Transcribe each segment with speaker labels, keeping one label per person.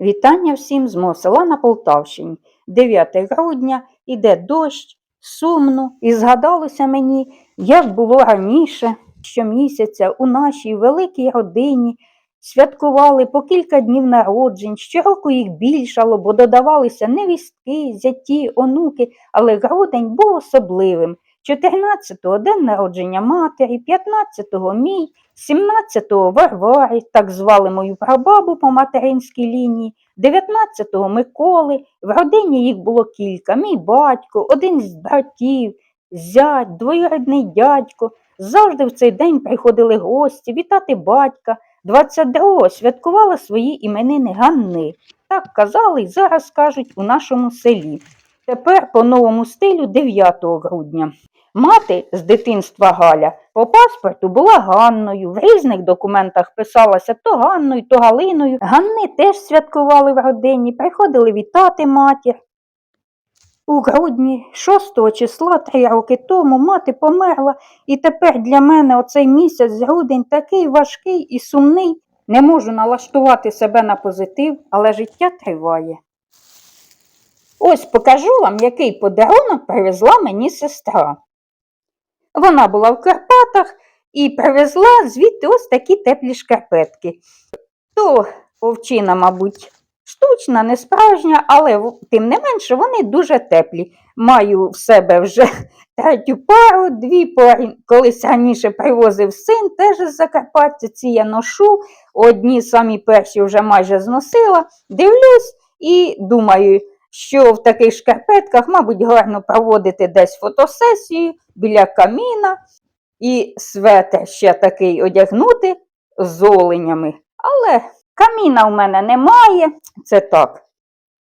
Speaker 1: Вітання всім з мого села на Полтавщині. 9 грудня, іде дощ, сумно, і згадалося мені, як було раніше, щомісяця у нашій великій родині святкували по кілька днів народжень, щороку їх більшало, бо додавалися невістки, зяті, онуки, але грудень був особливим. 14-го день народження матері, 15-го мій, 17-го Варвари, так звали мою прабабу по материнській лінії, 19-го Миколи. В родині їх було кілька. Мій батько, один з братів, зять, двоюрідний дядько. Завжди в цей день приходили гості, вітати батька. 22-го святкувала свої іменини Ганни. Так казали і зараз кажуть у нашому селі. Тепер по новому стилю 9 грудня. Мати з дитинства Галя по паспорту була Ганною, в різних документах писалася то Ганною, то Галиною. Ганни теж святкували в родині, приходили вітати матір. У грудні 6 числа три роки тому мати померла, і тепер для мене оцей місяць грудень такий важкий і сумний. Не можу налаштувати себе на позитив, але життя триває. Ось покажу вам, який подарунок привезла мені сестра. Вона була в Карпатах і привезла звідти ось такі теплі шкарпетки. То овчина, мабуть, штучна, не справжня, але тим не менше вони дуже теплі. Маю в себе вже третю пару, дві пари. Колись раніше привозив син, теж з Закарпаття, ці я ношу. Одні самі перші вже майже зносила. Дивлюсь і думаю, що в таких шкарпетках, мабуть, гарно проводити десь фотосесію біля каміна і светр ще такий одягнути з оленями. Але каміна в мене немає, це так.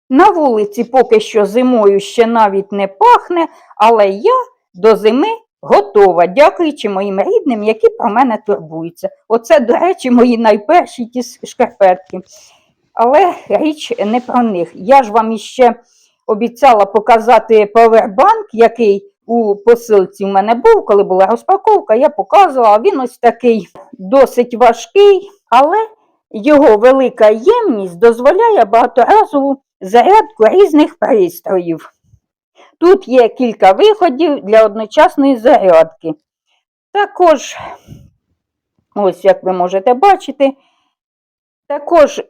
Speaker 1: На вулиці поки що зимою ще навіть не пахне, але я до зими готова, дякуючи моїм рідним, які про мене турбуються. Оце, до речі, мої найперші ті шкарпетки. Але річ не про них. Я ж вам іще обіцяла показати павербанк, який у посилці в мене був, коли була розпаковка, я показувала. Він ось такий досить важкий, але його велика ємність дозволяє багаторазову зарядку різних пристроїв. Тут є кілька виходів для одночасної зарядки. Також, ось як ви можете бачити, також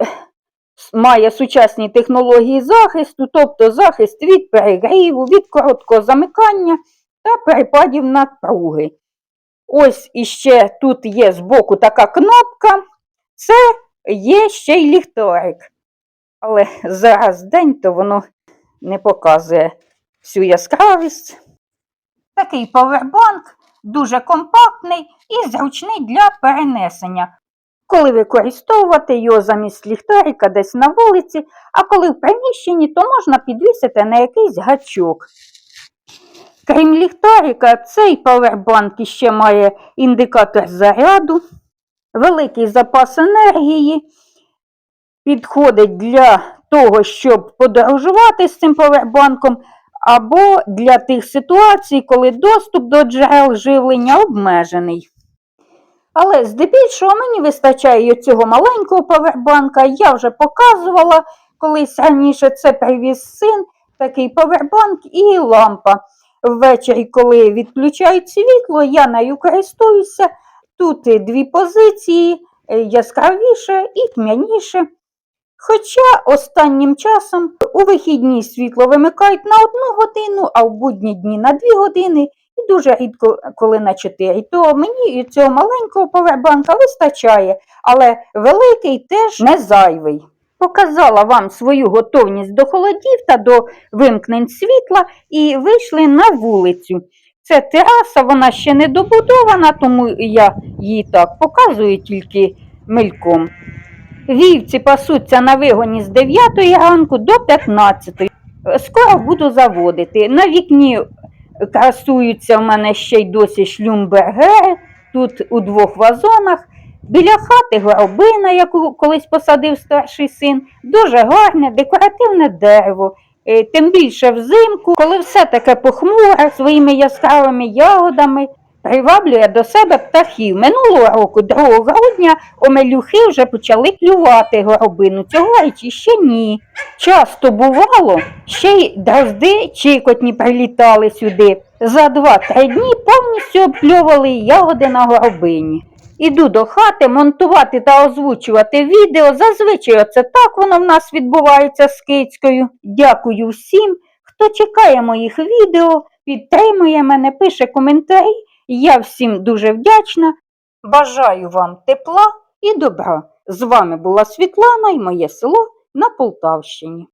Speaker 1: має сучасні технології захисту, тобто захист від перегріву, від короткого замикання та перепадів напруги. Ось іще тут є збоку така кнопка, це є ще й ліхтарик. Але зараз день, то воно не показує всю яскравість. Такий павербанк дуже компактний і зручний для перенесення. Коли використовувати його замість ліхтарика десь на вулиці, а коли в приміщенні, то можна підвісити на якийсь гачок. Крім ліхтарика, цей павербанк іще має індикатор заряду, великий запас енергії, підходить для того, щоб подорожувати з цим павербанком, або для тих ситуацій, коли доступ до джерел живлення обмежений. Але здебільшого мені вистачає цього маленького павербанка. Я вже показувала колись раніше це привіз син, такий павербанк і лампа. Ввечері, коли відключають світло, я нею користуюся. Тут дві позиції е, яскравіше і тьмяніше. Хоча останнім часом у вихідні світло вимикають на одну годину, а в будні дні на дві години і дуже рідко, коли на чотири. То мені цього маленького повербанка вистачає, але великий теж не зайвий. Показала вам свою готовність до холодів та до вимкнень світла і вийшли на вулицю. Це тераса, вона ще не добудована, тому я її так показую тільки мельком. Вівці пасуться на вигоні з 9 ранку до 15. Скоро буду заводити. На вікні красуються в мене ще й досі шлюмбергери, тут у двох вазонах. Біля хати горобина, яку колись посадив старший син, дуже гарне декоративне дерево. Е, Тим більше взимку, коли все таке похмуре своїми яскравими ягодами, приваблює до себе птахів. Минулого року, 2 грудня, омелюхи вже почали клювати горобину. Цьогоріч ще ні. Часто бувало, ще й дрозди чикотні прилітали сюди. За два-три дні повністю обкльовували ягоди на горобині. Іду до хати монтувати та озвучувати відео. Зазвичай оце так воно в нас відбувається з кицькою. Дякую всім, хто чекає моїх відео, підтримує мене, пише коментарі. Я всім дуже вдячна. Бажаю вам тепла і добра. З вами була Світлана і моє село на Полтавщині.